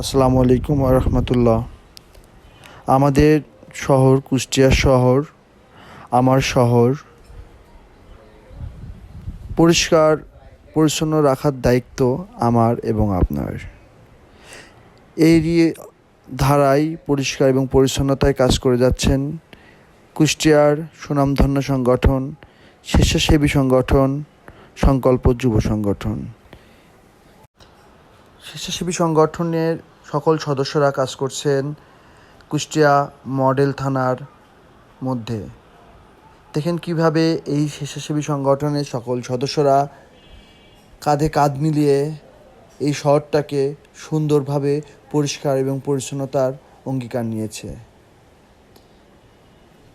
আসসালামু আলাইকুম রহমতুল্লাহ। আমাদের শহর কুষ্টিয়া শহর, আমার শহর পরিষ্কার, পরিচ্ছন্ন রাখার দায়িত্ব আমার এবং আপনার। এই ধারায় পরিষ্কার এবং পরিচ্ছন্নতায় কাজ করে যাচ্ছেন কুষ্টিয়ার সুনামধন্য সংগঠন, স্বেচ্ছাসেবী সংগঠন, সংকল্প যুব সংগঠন। স্বেচ্ছাসেবী সংগঠনের সকল সদস্যরা কাজ করছেন কুষ্টিয়া মডেল থানার মধ্যে। দেখেন কীভাবে এই স্বেচ্ছাসেবী সংগঠনের সকল সদস্যরা কাঁধে কাঁধ মিলিয়ে এই শহরটাকে সুন্দরভাবে পরিষ্কার এবং পরিচ্ছন্নতার অঙ্গীকার নিয়েছে।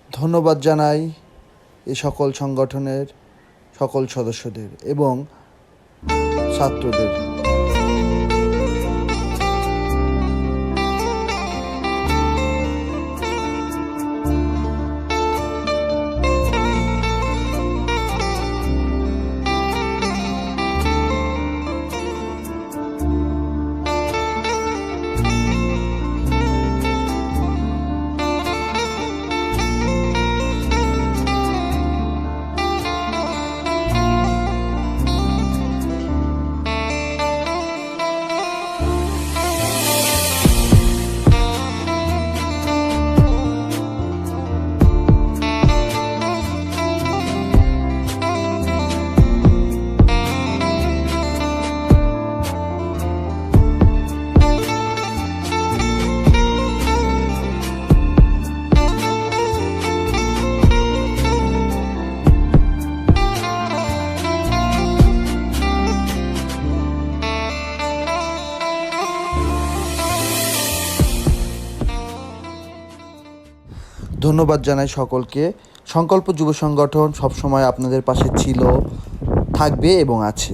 ধন্যবাদ জানাই এই সকল সংগঠনের সকল সদস্যদের এবং ছাত্রদের। ধন্যবাদ জানাই সকলকে। সংকল্প যুব সংগঠন সবসময় আপনাদের পাশে ছিল থাকবে এবং আছে।